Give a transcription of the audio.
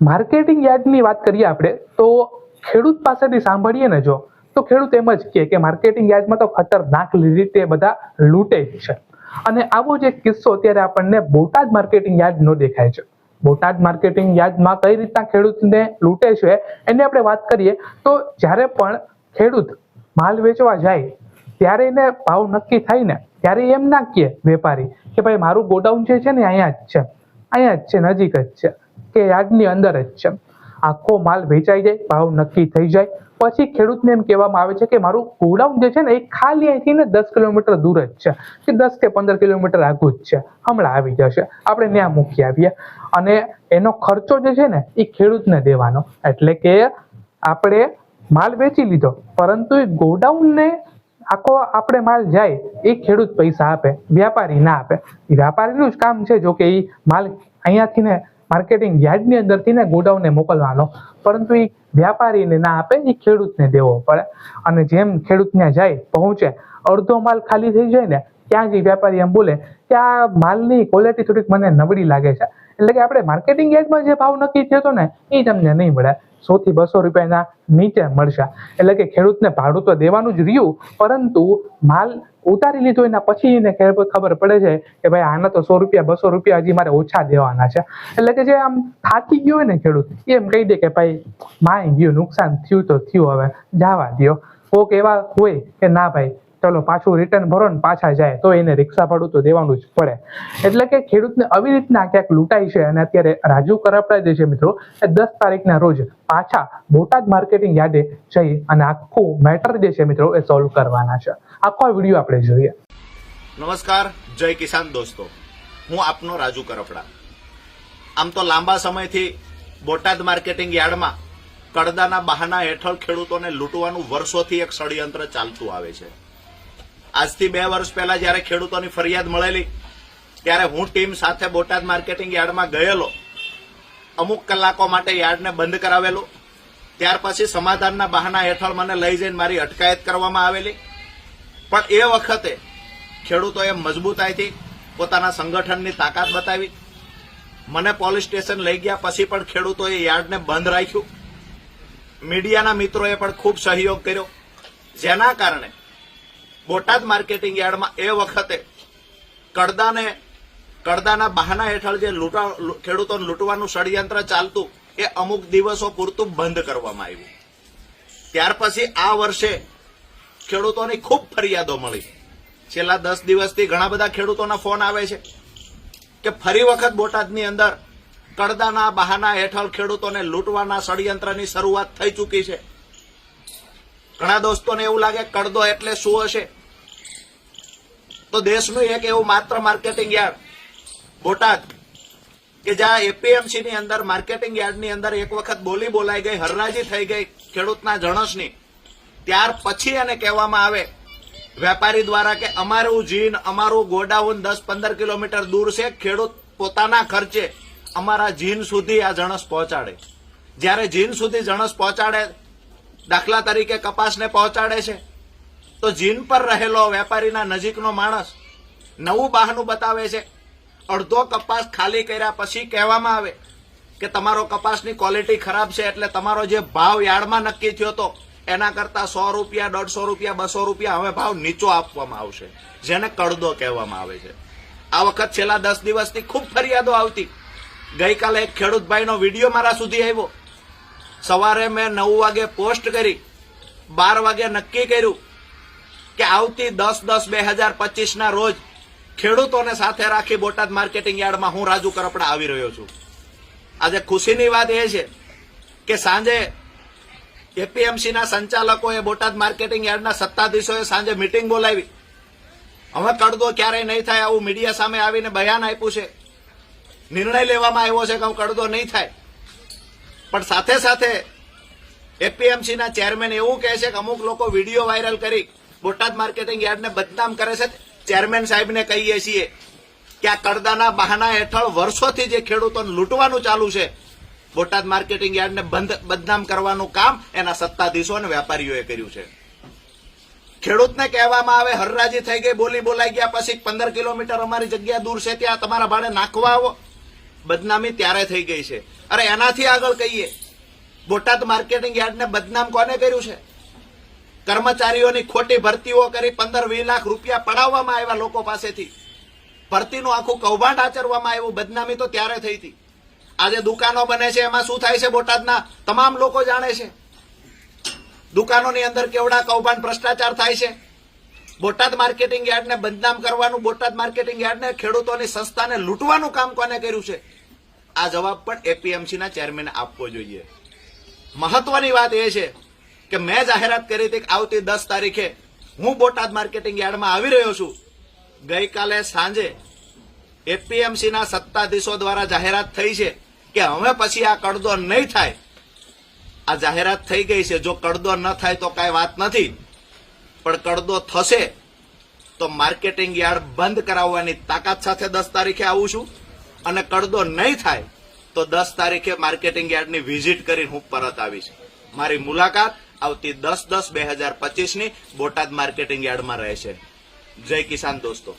Marketing યાર્ડની વાત કરીએ આપણે, તો ખેડૂત પાસેથી સાંભળીએ ને જો, તો ખેડૂત એમ જ કહે કે માર્કેટિંગ યાર્ડમાં તો ખતરનાક રીતે બધા લૂંટે છે. અને આવો જ કિસ્સો અત્યારે આપણને બોટાદ માર્કેટિંગ યાર્ડનો દેખાય છે. બોટાદ માર્કેટિંગ યાર્ડમાં કઈ રીતના ખેડૂતને લૂંટે છે, એની આપણે વાત કરીએ, તો જ્યારે પણ ખેડૂત માલ વેચવા જાય, ત્યારે એને ભાવ નક્કી થાય ને, ત્યારે એમ ના કહે વેપારી કે ભાઈ મારું ગોડાઉન જે છે ને અહીંયા જ છે, અહીંયા જ છે, નજીક જ છે. કે યાર્ડની અંદર જ છે. આખો માલ વેચાઈ જાય, ભાવ નક્કી થઈ જાય. પછી ખેડૂતને એમ કહેવામાં આવે છે કે મારું ગોડાઉન જે છે ને, એ ખાલી અહીંથી ને દસ કિલોમીટર દૂર જ છે. કે દસ કે પંદર કિલોમીટર આગું જ છે. હમણાં આવી જશે. આપણે ત્યાં મૂકી આવીએ. અને એનો ખર્ચો જે છે ને, એ ખેડૂતને દેવાનો. એટલે કે આપણે માલ વેચી લીધો. પરંતુ એ ગોડાઉનને આખો આપણે માલ જાય, એ ખેડૂત પૈસા આપે. વ્યાપારી ના આપે. એ વ્યાપારીનું જ કામ છે જો કે એ માલ અહીંયાથી ને માર્કેટિંગ યાર્ડની અંદરથી ને ગોડાઉનને મોકલવાનો પરંતુ એ વ્યાપારીને ના આપે એ ખેડૂતને દેવો પડે. અને જેમ ખેડૂત ત્યાં જાય, પહોંચે, અડધો માલ ખાલી થઈ જાય ને, ત્યાં જ વ્યાપારી એમ બોલે કે આ માલની ક્વોલિટી થોડીક મને નબળી લાગે છે. એટલે કે આપણે માર્કેટિંગ યાર્ડમાં જે ભાવ નક્કી થયો હતો ને એ તમને નહીં મળે. સો થી બસો રૂપિયાના નીચે મળશે. એટલે કે ખેડૂતને ભાડું તો દેવાનું જ રહ્યું, પરંતુ માલ ઉતારી લીધો, એના પછી એને ખબર પડે છે કે ભાઈ આના તો સો રૂપિયા, બસો રૂપિયા હજી મારે ઓછા દેવાના છે. એટલે કે જે આમ થાકી ગયો હોય ને ખેડૂત, એમ કહી દે કે ભાઈ, માય ગયું, નુકસાન થયું તો થયું હવે, જવા દ્યો. કોક એવા હોય કે ના ભાઈ ચલો પાછું રિટર્ન ભરો ને પાછા જાય. તો એને રિક્ષા ભાડું તો દેવાનું જ પડે. એટલે કે ખેડૂતને આવી રીતના ક્યાંક લૂંટાય છે અને અત્યારે રાજુ કરપડા જે છે મિત્રો, એ દસ તારીખના રોજ પાછા બોટાદ માર્કેટિંગ યાર્ડે જઈ અને આખું મેટર જે છે મિત્રો, એ સોલ્વ કરવાના છે. આખો વીડિયો આપણે જોઈએ. નમસ્કાર, જય કિસાન દોસ્તો. હું આપનો રાજુ કરપડા આમ તો લાંબા સમયથી બોટાદ માર્કેટિંગ યાર્ડમાં કડદાના બહાના હેઠળ ખેડૂતોને લૂંટવાનું વર્ષોથી એક ષડયંત્ર ચાલતું આવે છે. આજથી બે વર્ષ પહેલા જ્યારે ખેડૂતોની ફરિયાદ મળેલી, ત્યારે હું ટીમ સાથે બોટાદ માર્કેટિંગ યાર્ડમાં ગયેલો. અમુક કલાકો માટે યાર્ડને બંધ કરાવેલું. ત્યાર પછી સમાધાનના બહાના હેઠળ મને લઈ જઈને મારી અટકાયત કરવામાં આવેલી. પણ એ વખતે ખેડૂતોએ મજબૂતાઈથી પોતાના સંગઠનની તાકાત બતાવી. મને પોલીસ સ્ટેશન લઈ ગયા પછી પણ ખેડૂતોએ યાર્ડને બંધ રાખ્યું. મીડિયાના મિત્રોએ પણ ખૂબ સહયોગ કર્યો. જેના કારણે બોટાદ માર્કેટિંગ યાર્ડમાં એ વખતે કડદાને, કડદાના બહાના હેઠળ જે લૂંટા, ખેડૂતોને લૂંટવાનું ષડયંત્ર ચાલતું, એ અમુક દિવસો પૂરતું બંધ કરવામાં આવ્યું. ત્યાર પછી આ વર્ષે ખેડૂતોની ખૂબ ફરિયાદો મળી. છેલ્લા દસ દિવસથી ઘણા બધા ખેડૂતોના ફોન આવે છે કે ફરી વખત બોટાદની અંદર કડદાના બહાના હેઠળ ખેડૂતોને લૂંટવાના ષડયંત્રની શરૂઆત થઈ ચૂકી છે. ઘણા દોસ્તોને એવું લાગે, કડદો એટલે શું હશે? તો દેશનું એક એવું માત્ર માર્કેટિંગ યાર્ડ, બોટાદ, કે જ્યાં એપીએમસી ની અંદર માર્કેટિંગ યાર્ડની અંદર એક વખત બોલી બોલાઈ ગઈ, હરરાજી થઈ ગઈ ખેડૂતના જણસની. ત્યાર પછી એને કહેવામાં આવે, વેપારી દ્વારા કે અમારું જીન, અમારું ગોડાઉન દસ પંદર કિલોમીટર દૂર છે, ખેડૂત પોતાના ખર્ચે અમારા જીન સુધી આ જણસ પહોંચાડે. જ્યારે જીન સુધી જણસ પહોંચાડે, દાખલા તરીકે કપાસને પહોંચાડે છે. તો જીન પર રહેલો વેપારીના નજીકનો માણસ નવું બહાનું બતાવે છે. અડધો કપાસ ખાલી કર્યા પછી કહેવામાં આવે કે તમારો કપાસની ક્વોલિટી ખરાબ છે એટલે તમારો જે ભાવ યાર્ડમાં નક્કી થયો હતો એના કરતા સો રૂપિયા, દોઢસો રૂપિયા, બસો રૂપિયા હવે ભાવ નીચો આપવામાં આવશે. જેને કડદો કહેવામાં આવે છે. આ વખત છેલ્લા દસ દિવસથી ખૂબ ફરિયાદો આવતી. ગઈકાલે એક ખેડૂતભાઈનો વીડિયો મારા સુધી આવ્યો. સવારે મેં નવ વાગે પોસ્ટ કરી, બાર વાગે નક્કી કર્યું કે આવતી દસ દસ બે હજાર પચીસ ના રોજ ખેડૂતોને સાથે રાખી બોટાદ માર્કેટિંગ યાર્ડમાં હું રાજુ કરપડા આવી રહ્યો છું. આજે ખુશીની વાત એ છે કે સાંજે એપીએમસીના સંચાલકોએ બોટાદ માર્કેટિંગ યાર્ડના સત્તાધીશોએ સાંજે મિટિંગ બોલાવી. હવે કડદો ક્યારેય નહીં થાય આવું મીડિયા સામે આવીને બયાન આપ્યું છે. નિર્ણય લેવામાં આવ્યો છે કે હું કડદો નહીં થાય. પણ સાથે સાથે એપીએમસીના ચેરમેન એવું કહે છે કે અમુક લોકો વીડિયો વાયરલ કરી બોટાદ માર્કેટિંગ યાર્ડને બદનામ કરે છે. ચેરમેન સાહેબને કહીએ છીએ કે આ કરદાના બહાના હેઠળ વર્ષોથી જે ખેડૂતોને લૂંટવાનું ચાલુ છે, બોટાદ માર્કેટિંગ યાર્ડને બંધ, બદનામ કરવાનું કામ એના સત્તાધીશો અને વેપારીઓએ કર્યું છે. ખેડૂતને કહેવામાં આવે, હરરાજી થઈ ગઈ, બોલી બોલાઈ ગયા, પછી પંદર કિલોમીટર અમારી જગ્યા દૂર છે, ત્યાં તમારા ભાડે નાખવા આવો. બદનામી ત્યારે થઈ ગઈ છે. અરે એનાથી આગળ કહીએ, બોટાદ માર્કેટિંગ યાર્ડને બદનામ કોને કર્યું છે? કર્મચારીઓની ખોટી ભરતીઓ કરી પંદર વીસ લાખ રૂપિયા પડાવવામાં આવ્યા લોકો પાસેથી. ભરતીનું આખું કૌભાંડ આચરવામાં આવ્યું, બદનામી તો ત્યારે થઈ હતી. આજે દુકાનો બને છે, એમાં શું થાય છે બોટાદના? તમામ લોકો જાણે છે. દુકાનોની અંદર કેવડા કૌભાંડ ભ્રષ્ટાચાર થાય છે? બોટાદ માર્કેટિંગ યાર્ડને બદનામ કરવાનું, બોટાદ માર્કેટિંગ યાર્ડને ખેડૂતોની સંસ્થાને લૂંટવાનું કામ કોને કર્યું છે? આ જવાબ પણ એપીએમસીના ચેરમેન આપવો જોઈએ. મહત્વની વાત એ છે કે મેં જાહેરાત કરી હતી કે આવતી દસ તારીખે હું બોટાદ માર્કેટિંગ યાર્ડમાં આવી રહ્યો છું. ગઈકાલે સાંજે એપીએમસીના સત્તાધીશો દ્વારા જાહેરાત થઈ છે કે હવે પછી આ કડદો નહીં થાય. આ જાહેરાત થઈ ગઈ છે. જો કડદો ન થાય તો કાંઈ વાત નથી. પણ કડદો થશે તો માર્કેટિંગ યાર્ડ બંધ કરાવવાની તાકાત સાથે દસ તારીખે આવું છું. અને કડદો નહીં થાય તો દસ તારીખે માર્કેટિંગ યાર્ડની વિઝિટ કરીને હું પરત આવીશ. મારી મુલાકાત આવતી દસ દસ બે હજાર પચીસની બોટાદ માર્કેટિંગ યાર્ડમાં રહેશે. જય કિસાન દોસ્તો.